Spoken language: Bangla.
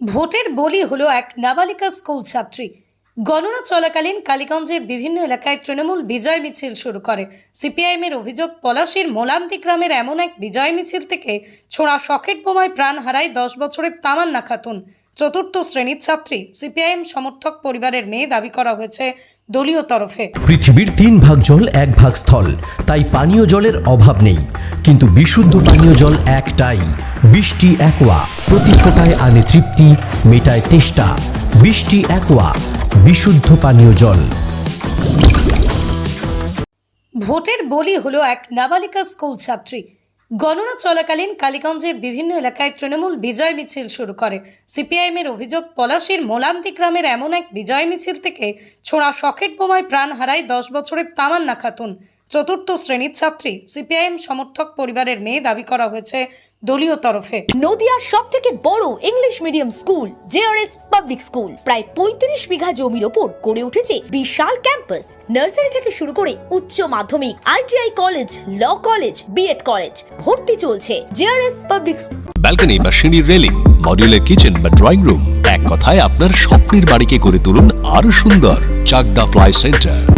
ভোটের বলি হলো এক নাবালিকা স্কুল ছাত্রী। গণনা চলাকালীন কালীগঞ্জের বিভিন্ন এলাকায় তৃণমূল বিজয় মিছিল শুরু করে। সিপিআইএমের অভিযোগ, পলাশীর মোলান্তি গ্রামের এমন এক বিজয় মিছিল থেকে ছোঁড়া সকেট বোমায় প্রাণ হারায় দশ বছরের তামান্না খাতুন। চতুর্থ শ্রেণির ছাত্রী, সিপিআইএম সমর্থক পরিবারের মেয়ে দাবি করা হয়েছে দলীয় তরফে। পৃথিবীর তিন ভাগ জল, এক ভাগ স্থল। তাই পানীয় জলের অভাব নেই। কিন্তু বিশুদ্ধ পানীয় জল একটাই। বৃষ্টি, একোয়া। প্রতি ফোটায় আনে তৃপ্তি, মেটায় তেষ্টা। বৃষ্টি, একোয়া। বিশুদ্ধ পানীয় জল। ভোটের বলি হলো এক নাবালিকা স্কুল ছাত্রী। গণনা চলাকালীন কালীগঞ্জের বিভিন্ন এলাকায় তৃণমূল বিজয় মিছিল শুরু করে। সিপিআইএমের অভিযোগ, পলাশীর মোলান্তি গ্রামের এমন এক বিজয় মিছিল থেকে ছোঁড়া শখের বোমায় প্রাণ হারায় দশ বছরের তামান্না খাতুন। চতুর্থ শ্রেণির ছাত্রী সিপিআইএম সমর্থক পরিবারের মেয়ে দাবি করা হয়েছে দলীয় তরফে। নদিয়ার সব থেকে বড় English medium school JRS public school প্রায় পঁয়ত্রিশ বিঘা জমির ওপর গড়ে উঠেছে বিশাল ক্যাম্পাস নার্সারি থেকে শুরু করে উচ্চ মাধ্যমিক ITI college law college BEd college ভর্তি চলছে জেআরএস পাবলিক ব্যালকনি বা সিঁড়ির রেলিং মডিউলার কিচেন বা ড্রয়িং রুম এক কথায় আপনার স্বপ্নের বাড়িকে করে তুলুন আরও সুন্দর Chakdah ply centre